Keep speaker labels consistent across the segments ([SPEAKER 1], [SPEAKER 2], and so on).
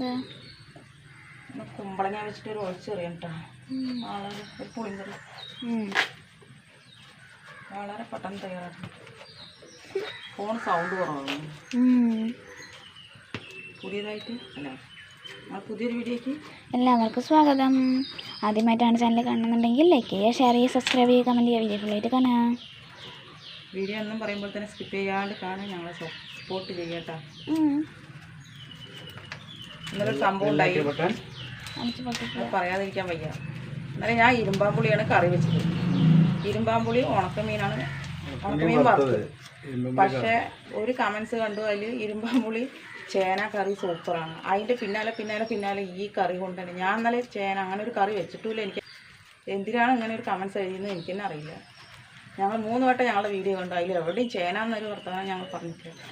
[SPEAKER 1] എന്താ
[SPEAKER 2] കുമ്പളങ്ങ വെച്ചിട്ട് ഒരു ഒഴിച്ചെറിയാം കേട്ടോ. വളരെ ഒരു പുളിങ്കറി. വളരെ പെട്ടെന്ന് തയ്യാറാക്കും ഫോൺ സൗണ്ട് കുറവാണ്. പുതിയതായിട്ട് അല്ല പുതിയൊരു വീഡിയോക്ക്
[SPEAKER 1] എല്ലാവർക്കും സ്വാഗതം ആദ്യമായിട്ടാണ് ചാനൽ കാണുന്നുണ്ടെങ്കിൽ ലൈക്ക് ചെയ്യുക ഷെയർ ചെയ്യുക സബ്സ്ക്രൈബ് ചെയ്യുക കമന്റ് ചെയ്യുക വീഡിയോ ഫുള്ളായിട്ട് കാണാം
[SPEAKER 2] വീഡിയോ ഒന്നും പറയുമ്പോൾ തന്നെ സ്കിപ്പ് ചെയ്യാണ്ട് കാണാൻ ഞങ്ങളെ സപ്പോർട്ട് ചെയ്യട്ടോ. ഇന്നലെ സംഭവം ഉണ്ടായി. പറയാതിരിക്കാൻ വയ്യ. ഇന്നലെ ഞാൻ ഇരുമ്പാമ്പുളിയാണ് കറി വെച്ചത്. ഇരുമ്പാമ്പുളി ഉണക്കമീനാണ്. ഉണക്കമീൻ വറുത്തത്. പക്ഷേ ഒരു കമൻസ് കണ്ടു അതിൽ ഇരുമ്പാമ്പുളി ചേന കറി സൂപ്പറാണ് അതിന്റെ പിന്നാലെ പിന്നാലെ പിന്നാലെ ഈ കറി കൊണ്ടുതന്നെ ഞാൻ ഇന്നലെ ചേന അങ്ങനെ ഒരു കറി വെച്ചിട്ടില്ല എനിക്ക് എന്തിനാണ് ഇങ്ങനെ ഒരു കമൻസ് എഴുതിയെന്ന് എനിക്ക് തന്നെ അറിയില്ല. ഞങ്ങൾ മൂന്ന് വട്ടം ഞങ്ങളുടെ വീഡിയോ കണ്ടു. അതിൽ എവിടെയും ചേന എന്നൊരു വർത്തമാനം ഞങ്ങൾ പറഞ്ഞിട്ടില്ല.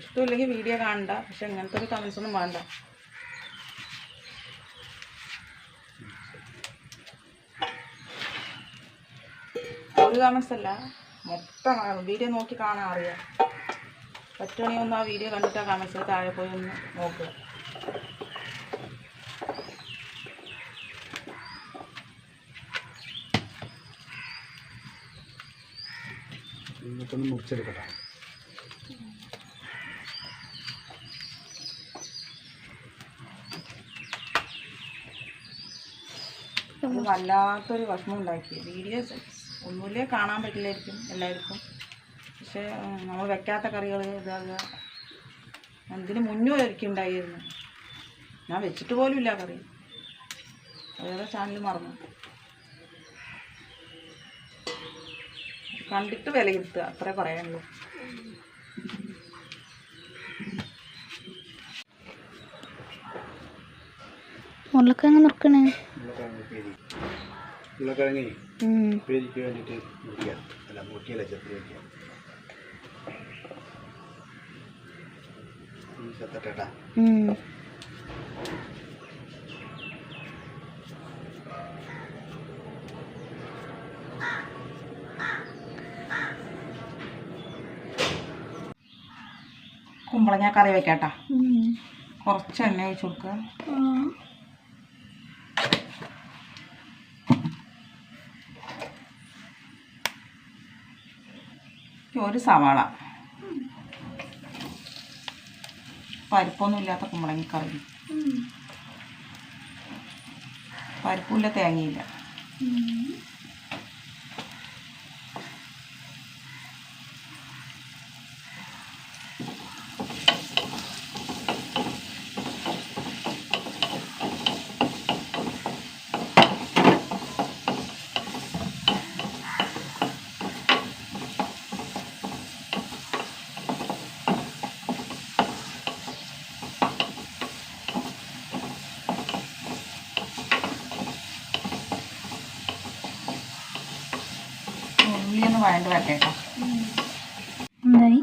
[SPEAKER 2] ഇഷ്ടമില്ലെങ്കിൽ വീഡിയോ കാണണ്ട പക്ഷെ ഇങ്ങനത്തെ ഒരു കമൻസ് ഒന്നും വേണ്ട. ഒരു കമൻസ് അല്ല മൊത്തം വീഡിയോ നോക്കി കാണാൻ അറിയാം. പറ്റുവാണെങ്കിൽ ഒന്ന് ആ വീഡിയോ കണ്ടിട്ട് ആ കമൻസിൽ താഴെ പോയി ഒന്ന് നോക്കുക
[SPEAKER 3] ഒന്ന് മുറിച്ചെടുക്കട്ടെ.
[SPEAKER 2] വല്ലാത്തൊരു വിഷമം ഉണ്ടാക്കി വീഡിയോസ് ഒന്നുമില്ലേ കാണാൻ പറ്റില്ലായിരിക്കും എല്ലാവർക്കും. പക്ഷേ നമ്മൾ വെക്കാത്ത കറികൾ ഇതാകുക എന്തിനു മുന്നേ ഒരിക്കലും ഉണ്ടായിരുന്നു. ഞാൻ വെച്ചിട്ട് പോലും ഇല്ല കറി. വേറെ ചാനൽ മറന്നു. കണ്ടിട്ട് വിലയിരുത്തുക അത്രേ പറയാനുള്ളൂ.
[SPEAKER 1] ഉരുളക്കിഴങ്ങ് നുറുക്കണേ
[SPEAKER 3] ഉരുളക്കിഴങ്ങി പേരിക്ക് വേണ്ടിയിട്ട് മുറിക്കുക. അല്ല മുറിക്കല്ല ചെത്തി വയ്ക്കുക. ചെത്തട്ടേട്ടാ.
[SPEAKER 2] കുമ്പളങ്ങ കറി വെക്കാട്ടാ. കുറച്ച് എണ്ണ ഒഴിച്ച് കൊടുക്കുക. ഒരു സവാള. പരിപ്പൊന്നും ഇല്ലാത്ത
[SPEAKER 1] കുമ്പളങ്ങിക്കറി.
[SPEAKER 2] പരിപ്പില്ല തേങ്ങയില്ല. ഉള്ളിയൊന്ന് വഴണ്ട്
[SPEAKER 1] എന്തായി?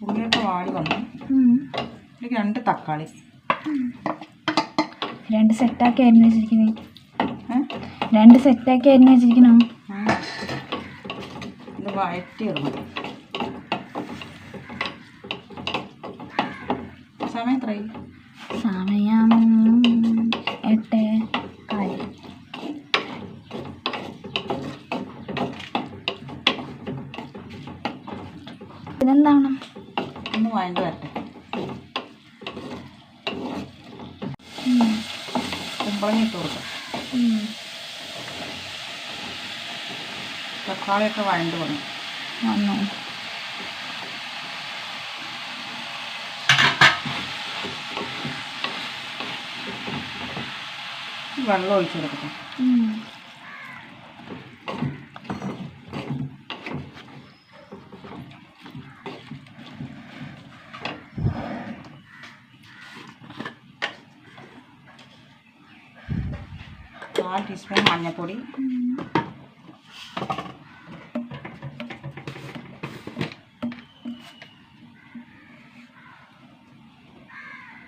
[SPEAKER 2] ഉള്ളിയൊക്കെ വാടി വന്നു. ഇതിലേക്ക് രണ്ട് തക്കാളി.
[SPEAKER 1] രണ്ട് സെറ്റാക്കി അരിഞ്ഞ് വെച്ചിരിക്കണേ
[SPEAKER 2] ഏ?
[SPEAKER 1] രണ്ട് സെറ്റാക്കി അരിഞ്ഞ് വെച്ചിരിക്കണോ.
[SPEAKER 2] ഇത് വഴറ്റി ഇടണം സമയം എത്രയായി?
[SPEAKER 1] സമയം ഇതെന്താവണം
[SPEAKER 2] ഒന്ന് വഴണ്ട് വരട്ടെ. കുമ്പളങ്ങ ഇട്ട് കൊടുക്കാം. തക്കാളിയൊക്കെ വഴണ്ട് വന്നു.
[SPEAKER 1] വന്നു.
[SPEAKER 2] വെള്ളം ഒഴിച്ച് കൊടുക്കട്ടെ. ടീസ്പൂൺ മഞ്ഞൾപ്പൊടി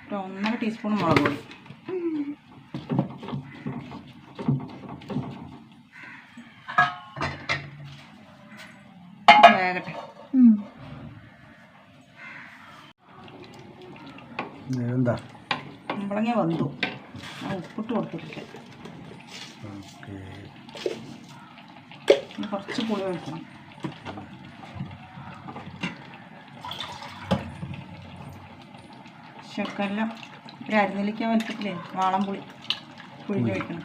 [SPEAKER 2] ഒരു ഒന്നര ടീസ്പൂൺ മുളക് പൊടി. വേകട്ടെ.
[SPEAKER 3] എന്താ?
[SPEAKER 2] കുമ്പളങ്ങ വന്നു. ഉപ്പിട്ട് കൊടുത്തിട്ടില്ല.
[SPEAKER 3] ഓക്കെ.
[SPEAKER 2] കുറച്ച് പുളി ഒഴിക്കണം. ശർക്കരെല്ലാം ഒരു അരിനെല്ലിക്ക വലിപ്പത്തിലേ വാളം പുളി. പുളിഞ്ഞ് വെക്കണം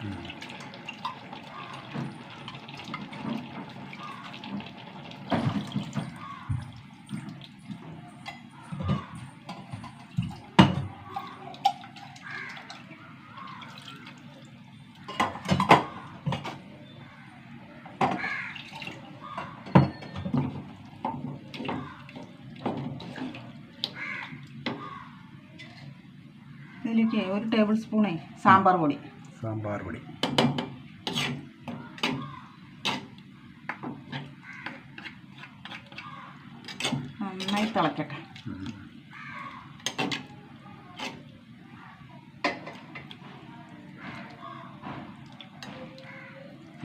[SPEAKER 2] ഇതിലേക്ക് ഒരു ടേബിൾ സ്പൂണേ സാമ്പാർ പൊടി.
[SPEAKER 3] സാമ്പാർ പൊടി.
[SPEAKER 2] നന്നായി തിളക്കട്ടെ.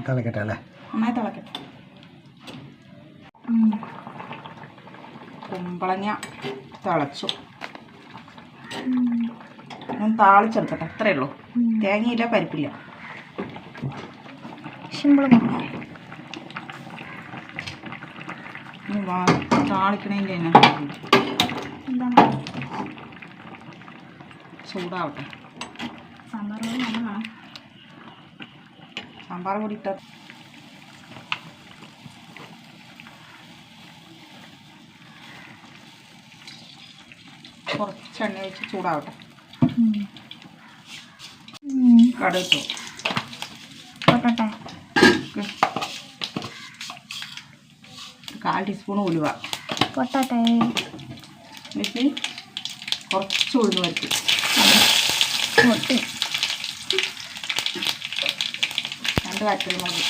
[SPEAKER 3] തിളക്കട്ടെ അല്ലേ?
[SPEAKER 2] നന്നായി തിളക്കട്ടെ. കുമ്പളങ്ങ തിളച്ചു. ഞാൻ താളിച്ചെടുക്കട്ടെ അത്രേ ഉള്ളൂ. തേങ്ങയില്ല പരിപ്പില്ല.
[SPEAKER 1] സിമ്പിൾ
[SPEAKER 2] ഇനി വാ താളിക്കണേന്റെ തന്നെ.
[SPEAKER 1] എന്താണ്?
[SPEAKER 2] ചൂടാവട്ടെ.
[SPEAKER 1] സാമ്പാർ പൊടി നല്ലതാണ്
[SPEAKER 2] സാമ്പാർ പൊടി ഇട്ട കുറച്ച് എണ്ണ വെച്ച് ചൂടാവട്ടെ. കടുകിട്ടു
[SPEAKER 1] പൊട്ടട്ടെ.
[SPEAKER 2] കാൽ ടീസ്പൂൺ ഉലുവ.
[SPEAKER 1] പൊട്ടട്ടെ.
[SPEAKER 2] എന്നിട്ട് കുറച്ച് ഉഴുന്ന് വരുത്തി
[SPEAKER 1] പൊട്ടി.
[SPEAKER 2] രണ്ട് വറ്റൽ മതി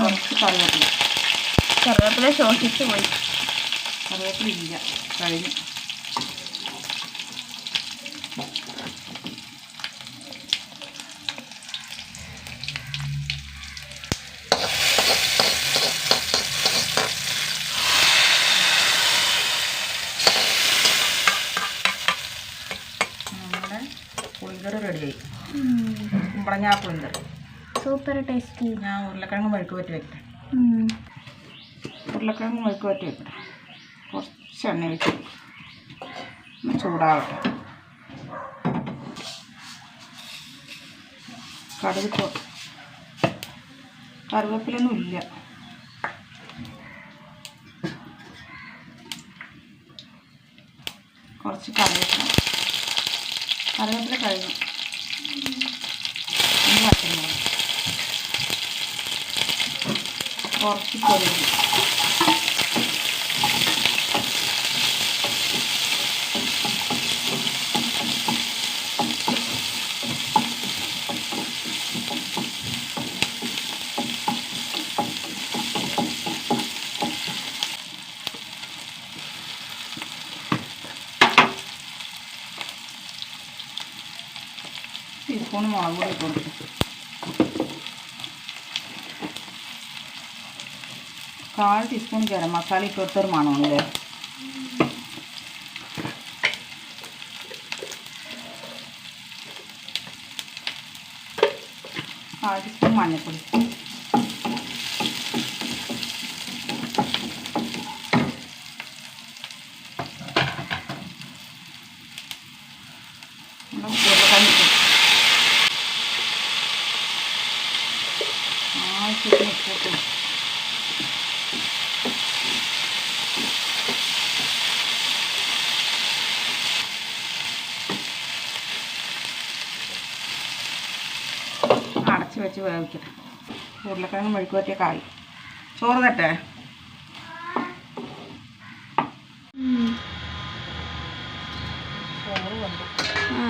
[SPEAKER 2] കുറച്ച് കറിവേപ്പില.
[SPEAKER 1] കറിവേപ്പില ശോഷിച്ച് പോയി.
[SPEAKER 2] കറിവേപ്പില ഇല്ല. കഴിഞ്ഞു. പുളിങ്കറി റെഡിയായി കുമ്പളങ്ങ പുളിങ്കറി.
[SPEAKER 1] സൂപ്പർ ടേസ്റ്റി
[SPEAKER 2] ഞാൻ ഉരുളക്കിഴങ്ങ് വഴുക്ക് പറ്റി വെക്കട്ടെ. ഉരുളക്കിഴങ്ങ് വഴുക്ക് പറ്റി വെക്കട്ടെ. കുറച്ച് എണ്ണ വെച്ച് ചൂടാവട്ടെ. കടുക് കറിവേപ്പിലൊന്നും ഇല്ല. കുറച്ച് കറിവേപ്പില. കറിവേപ്പില കഴിഞ്ഞു കുറച്ച് കൊരുങ്ങി ടീസ്പൂൺ മുളക് പൊടി ഇട്ട് കൊടുത്തു കാൽ ടീസ്പൂൺ ഗരം മസാല ഇട്ട് കൊടുത്തൊരു മണമുണ്ട് കാൽ ടീസ്പൂൺ മഞ്ഞൾപ്പൊടി നമ്മുടെ ഉരുളക്കിഴങ്ങ് ഇട്ടു. ആവശ്യത്തിന് ഉപ്പിട്ടു അടച്ച് വെച്ച് വേവിച്ചിട്ട് ഉരുളക്കിഴങ്ങ് മെഴുക്ക് പറ്റിയ കായ് ചോറ് തട്ടെ? ചോറ് വന്നു
[SPEAKER 1] ആ.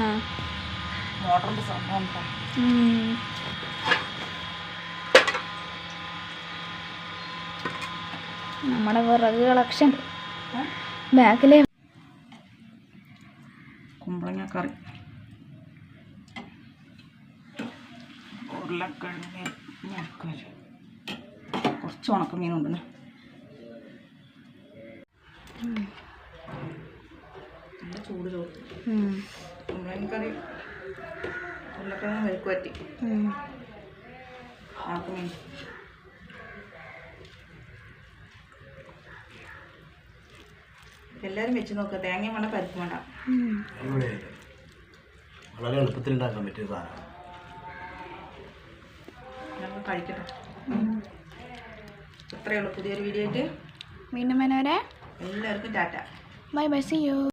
[SPEAKER 2] മോട്ടറിന്റെ സംഭവം എന്താ
[SPEAKER 1] ഉം. നമ്മുടെ വിറക് കളക്ഷൻ. ബാക്കിലെ
[SPEAKER 2] കുമ്പളങ്ങ കറി. ഉരുളക്കിഴങ്ങ് മെഴുക്കുവര കുറച്ച് ഉണക്കമീനുണ്ടെന്ന് നല്ല ചൂട് ചോറ്. കറി ഉരുളക്കിഴങ്ങ് മെഴുക്ക് പറ്റി. ഉണക്കമീൻ എല്ലാവരും വെച്ച് നോക്കുക തേങ്ങയും വേണ്ട പരിപ്പ് വേണ്ട.
[SPEAKER 3] വളരെ എളുപ്പത്തിൽ ഉണ്ടാക്കാൻ പറ്റിയ സാധനം
[SPEAKER 2] കഴിക്കട്ടെ. ഇത്രയേ ഉള്ളൂ. പുതിയൊരു വീഡിയോ ആയിട്ട്
[SPEAKER 1] വീണ്ടും
[SPEAKER 2] എല്ലാവർക്കും tata.
[SPEAKER 1] Bye bye see you